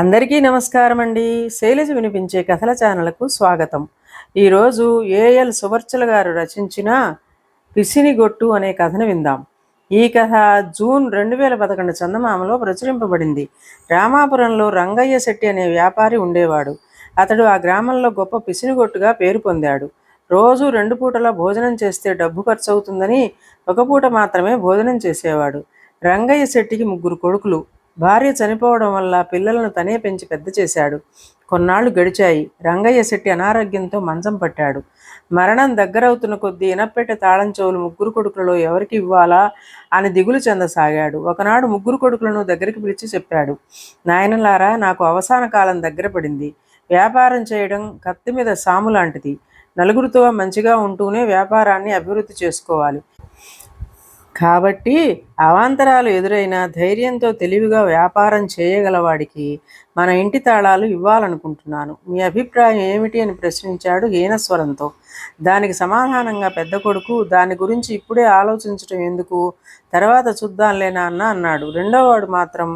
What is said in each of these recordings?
అందరికీ నమస్కారం అండి శైలజ వినిపించే కథల ఛానల్కు స్వాగతం. ఈరోజు ఏఎల్ సువర్చల గారు రచించిన పిసినిగొట్టు అనే కథను విందాం. ఈ కథ జూన్ రెండు వేల పదకొండు చందమామలో ప్రచురింపబడింది. రామాపురంలో రంగయ్య శెట్టి అనే వ్యాపారి ఉండేవాడు. అతడు ఆ గ్రామంలో గొప్ప పిసినిగొట్టుగా పేరు పొందాడు. రోజు రెండు పూటల భోజనం చేస్తే డబ్బు ఖర్చు అవుతుందని ఒక పూట మాత్రమే భోజనం చేసేవాడు. రంగయ్య శెట్టికి ముగ్గురు కొడుకులు. భార్య చనిపోవడం వల్ల పిల్లలను తనే పెంచి పెద్ద చేశాడు. కొన్నాళ్ళు గడిచాయి. రంగయ్య శెట్టి అనారోగ్యంతో మంచం పట్టాడు. మరణం దగ్గరవుతున్న కొద్దీ ఇనప్పెట్టె తాళం చెవులు ముగ్గురు కొడుకులలో ఎవరికి ఇవ్వాలా అని దిగులు చెందసాగాడు. ఒకనాడు ముగ్గురు కొడుకులను దగ్గరికి పిలిచి చెప్పాడు. నాయనలారా నాకు అవసాన కాలం దగ్గర పడింది. వ్యాపారం చేయడం కత్తి మీద సాము లాంటిది. నలుగురితో మంచిగా ఉంటూనే వ్యాపారాన్ని అభివృద్ధి చేసుకోవాలి. కాబట్టి అవాంతరాలు ఎదురైనా ధైర్యంతో తెలివిగా వ్యాపారం చేయగలవాడికి మన ఇంటి తాళాలు ఇవ్వాలనుకుంటున్నాను. మీ అభిప్రాయం ఏమిటి అని ప్రశ్నించాడు హీనస్వరంతో దానికి సమాధానంగా పెద్ద కొడుకు దాని గురించి ఇప్పుడే ఆలోచించటం ఎందుకు? తర్వాత చూద్దాంలే నాన్న అన్నాడు. రెండోవాడు మాత్రం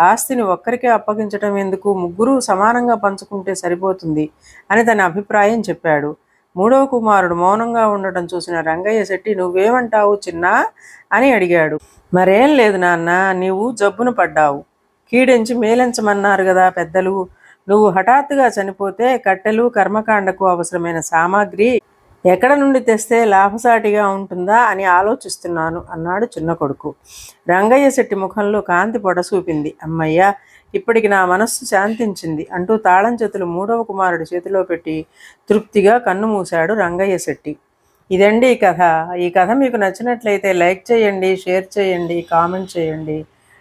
ఆస్తిని ఒక్కరికే అప్పగించటం ఎందుకు? ముగ్గురు సమానంగా పంచుకుంటే సరిపోతుంది అని తన అభిప్రాయం చెప్పాడు. మూడవ కుమారుడు మౌనంగా ఉండటం చూసిన రంగయ్య శెట్టి నువ్వేమంటావు చిన్నా? అని అడిగాడు. మరేం లేదు నాన్న నీవు జబ్బును పడ్డావు. కీడించి మేలించమన్నారు కదా పెద్దలు. నువ్వు హఠాత్తుగా చనిపోతే కట్టెలు కర్మకాండకు అవసరమైన సామాగ్రి ఎక్కడ నుండి తెస్తే లాభసాటిగా ఉంటుందా అని ఆలోచిస్తున్నాను అన్నాడు చిన్న కొడుకు. రంగయ్య శెట్టి ముఖంలో కాంతి పొడసూపింది అమ్మయ్య ఇప్పటికి నా మనస్సు శాంతించింది అంటూ తాళం చేతులు మూడవ కుమారుడి చేతిలో పెట్టి తృప్తిగా కన్ను మూశాడు రంగయ్య శెట్టి. ఇదండి ఈ కథ. ఈ కథ మీకు నచ్చినట్లయితే లైక్ చేయండి షేర్ చేయండి కామెంట్ చేయండి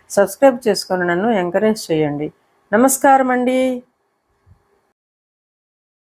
సబ్స్క్రైబ్ చేసుకొని నన్ను ఎంకరేజ్ చేయండి. నమస్కారం అండి